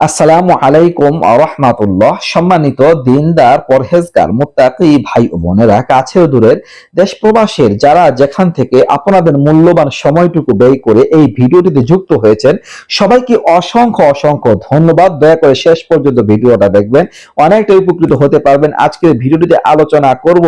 আসসালামু আলাইকুম রহমাতুল্লাহ। সম্মানিত দিনদার, পরহেজগার, মুত্তাকি ভাই ও বোনেরা, কাছে ও দূরের দেশ প্রবাসের যারা যেখান থেকে আপনাদের মূল্যবান সময়টুকু ব্যয় করে এই ভিডিওটিতে যুক্ত হয়েছেন, সবাইকে অসংখ্য অসংখ্য ধন্যবাদ। দয়া করে শেষ পর্যন্ত ভিডিওটা দেখবেন। অনেকটা উপকৃত হতে পারবেন। আজকের ভিডিওটিতে আলোচনা করব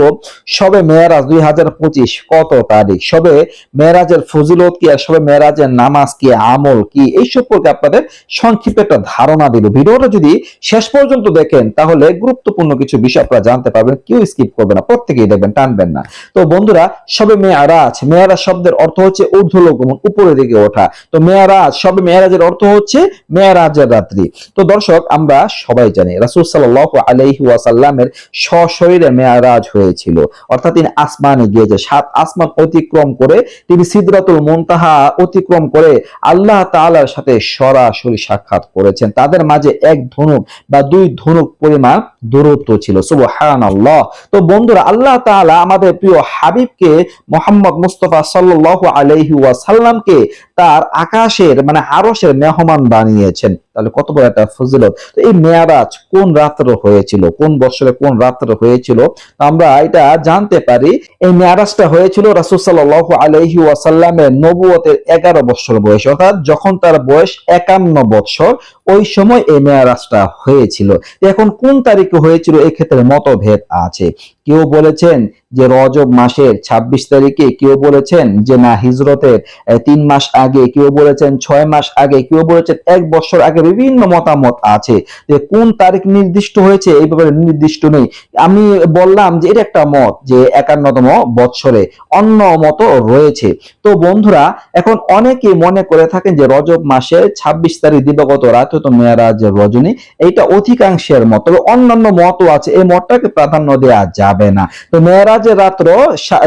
সবে মেয়ারাজ দুই হাজার পঁচিশ কত তারিখ? সবে মেয়ারাজের ফজিলত কি আর সবে মেয়ারাজের নামাজ কি, আমল কি? এই সম্পর্কে আপনাদের সংক্ষিপ্ত একটা ধারণা দিব ভিডিওটা যদি শেষ পর্যন্ত দেখেন, তাহলে গুরুত্বপূর্ণ কিছু বিষয় আপনারা জানতে পারবেন, কেউ স্কিপ করবে না, প্রত্যেকেই দেখবেন, টানবেন না। তো বন্ধুরা, সবে মেয়ারাজ মেয়ারাজ শব্দের অর্থ হচ্ছে ঊর্ধ্বলোকমন উপরের দিকে ওঠা। তো মেয়ারাজ সবে মেয়ারাজের অর্থ হচ্ছে মেয়ারাজের রাত্রি। তো দর্শক, আমরা সবাই জানি, রাসূল সাল্লাল্লাহু আলাইহি ওয়াসাল্লামের সশরীরে মেয়ারাজ হয়েছিল। অর্থাৎ তিনি আসমানে গিয়েছে। সাত আসমান অতিক্রম করে, তিনি সিদরাতুল মুনতাহা অতিক্রম করে আল্লাহ তাআলার সাথে সরাসরি সাক্ষাৎ করেছেন। তাদের মাঝে এক ধনুক বা দুই ধনুক পরিমাণ দূরত্ব ছিল। সুবহানাল্লাহ। তো বন্ধুরা, আল্লাহ তাআলা আমাদের প্রিয় হাবিবকে মোহাম্মদ মুস্তফা সাল্লাল্লাহু আলাইহি ওয়াসাল্লামকে তার আকাশের মানে আরশের মেহমান বানিয়েছেন। তাহলে কত বড় একটা ফজিলত। তো এই মেয়ারাজ কোন রাত্র হয়েছিল? কোন বছরে কোন রাত্র হয়েছিল? আমরা এটা জানতে পারি। এই মেয়ারাজটা হয়েছিল রাসূল সাল্লাল্লাহু আলাইহি ওয়াসাল্লামের নবুয়তের এগারো বছর বয়স। অর্থাৎ যখন তার বয়স একান্ন বছর, ওই সময় এই মেয়ারাজটা হয়েছিল। এখন কোন তারিখে হয়েছিল? এই ক্ষেত্রে মতভেদ আছে। কেউ বলেছেন যে রজব মাসের ২৬ তারিখে, কেউ বলেছেন যে না, হিজরতের তিন মাস আগে, কেউ বলেছেন ছয় মাস আগে, কেউ বলেছেন এক বছর আগে, বিভিন্ন মতামত আছে। যে কোন তারিখ নির্দিষ্ট হয়েছে? এই ব্যাপারে নির্দিষ্ট নেই। আমি বললাম যে এটা একটা মত যে একান্নতম বৎসরে অন্য মত রয়েছে। তো বন্ধুরা, এখন অনেকে মনে করে থাকেন যে রজব মাসের ২৬ তারিখ দিবাগত রাত হয়তো মেয়ারাজের রজনী, এইটা অধিকাংশের মত। তবে অন্যান্য মতও আছে, এই মতটাকে প্রাধান্য দেওয়া যাবে না। তো মেয়ারাজের রাত্র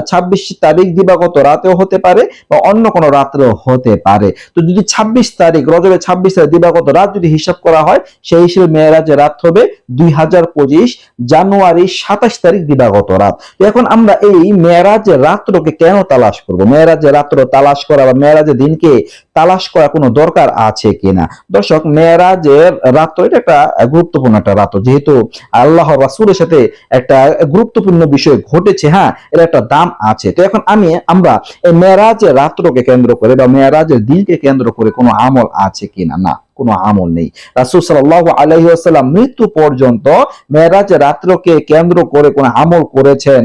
ছাব্বিশ তারিখ দিবাগত রাতেও হতে পারে বা অন্য কোনো রাত্রেও হতে পারে। তো যদি ২৬ তারিখ রজবের ছাব্বিশ তারিখ দিবাগত রাত যদি হিসাব করা হয়, সেই হিসেবে মেয়ারাজের রাত হবে দুই হাজার পঁচিশ জানুয়ারি সাতাশ তারিখ দিবাগত রাত। তো এখন আমরা এই মেয়েরাজের রাত্রকে কেন তালাশ করব? মেয়ারাজের রাত্র তালাশ করা বা মেয়েরাজের দিনকে তালাশ করা কোনো দরকার আছে কিনা? দর্শক, মেয়ারাজের রাত্র এটা একটা গুরুত্বপূর্ণ একটা রাত্র যেহেতু আল্লাহ রাসূলের সাথে একটা গুরুত্বপূর্ণ বিষয় ঘটেছে হ্যাঁ এর একটা দাম আছে। তো এখন আমি, আমরা এই মেয়ারাজের রাত্রকে কেন্দ্র করে বা মেয়ারাজের দিনকে কেন্দ্র করে কোনো আমল আছে কিনা? না, কোনো আমল নেই। রাসূল সাল্লাল্লাহু আলাইহি ওয়াসাল্লাম মৃত্যু পর্যন্ত মেরাজ রাত্রকে কেন্দ্র করে কোনো আমল করেছেন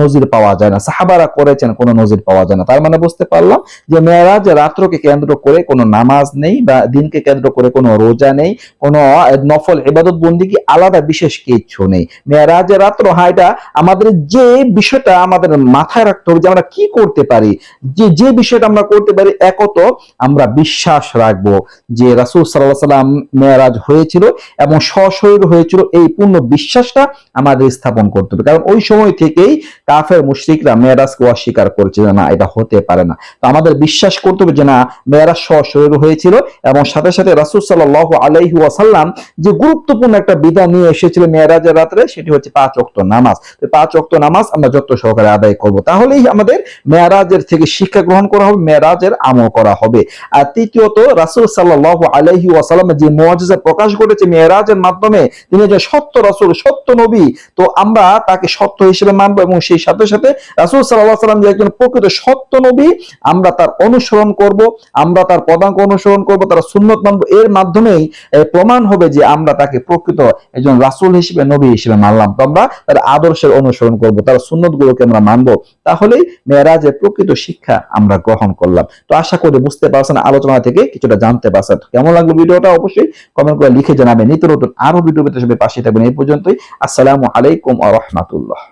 নজির পাওয়া যায় না। সাহাবারা করেছেন, কোনো নজির পাওয়া যায় না। তার মানে বুঝতে পারলাম যে মেরাজ রাত্রকে কেন্দ্র করে কোনো নামাজ নেই বা দিনকে কেন্দ্র করে কোনো রোজা নেই, কোনো নফল ইবাদত বন্দিকে আলাদা, বিশেষ কিছু নেই। মেরাজ রাত্র এটা আমাদের যে বিষয়টা আমাদের মাথায় রাখতে হবে যে আমরা কি করতে পারি। যে যে বিষয়টা আমরা করতে পারি একত আমরা বিশ্বাস রাখব যে রাসূল সাল্লাল্লাহু সাল্লাম মেয়ারাজ হয়েছিল এবং সশরীর হয়েছিল এই পূর্ণ বিশ্বাসটা আমাদের স্থাপন করতে হবে। কারণ ওই সময় থেকেই কাফের মুশরিকরা মেয়ারাজকে অস্বীকার করছে না, এটা হতে পারে না। তো আমাদের বিশ্বাস করতে হবে যে না, মেয়ারাজ সশরীর হয়েছিল এবং সাথে সাথে রাসূল সাল্লাল্লাহু আলাইহি ওয়াসাল্লাম যে গুরুত্বপূর্ণ একটা বিধান নিয়ে এসেছিল মেয়ারাজের রাত্রে, সেটি হচ্ছে পাঁচ ওয়াক্ত নামাজ। তো পাঁচ ওয়াক্ত নামাজ আমরা যত সহকারে আদায় করব। তাহলেই আমাদের মেয়ারাজের থেকে শিক্ষা গ্রহণ করা হবে, মেয়ারাজের আমল করা হবে। আর তৃতীয়ত, রাসূল সাল্লাল্লাহু আলাইহি ওয়াসাল্লামের যে মুআজিজা প্রকাশ করেছে মেয়ারাজের মাধ্যমে, তিনি যে সত্য রাসুল, সত্য নবী, তো আমরা তাকে সত্য হিসেবে মানবো এবং সেই সাথে সাথে রাসূল আলাইহি সাল্লাম যে একজন প্রকৃত সত্য নবী, আমরা তার অনুসরণ করব, আমরা তার পদাঙ্ক অনুসরণ করব, তার সুন্নত মানবো। এর মাধ্যমেই প্রমাণ হবে যে আমরা তাকে প্রকৃত একজন রাসূল হিসেবে, নবী হিসেবে মানলাম। তো আমরা তার আদর্শের অনুসরণ করব, তার সুন্নত গুলোকে আমরা মানবো। তাহলেই মেয়েরাজের প্রকৃত শিক্ষা আমরা গ্রহণ করলাম। তো আশা করি বুঝতে পারছেন, আলোচনা থেকে কিছুটা জানতে পারছেন। কেমন লাগল ভিডিওটা? অবশ্যই কমেন্ট করে লিখে জানাবেন। নিত্য নতুন আরও ভিডিও পেতে সবাই পাশে থাকবেন। এই পর্যন্তই। আসসালামু আলাইকুম আ রহমাতুল্লাহ।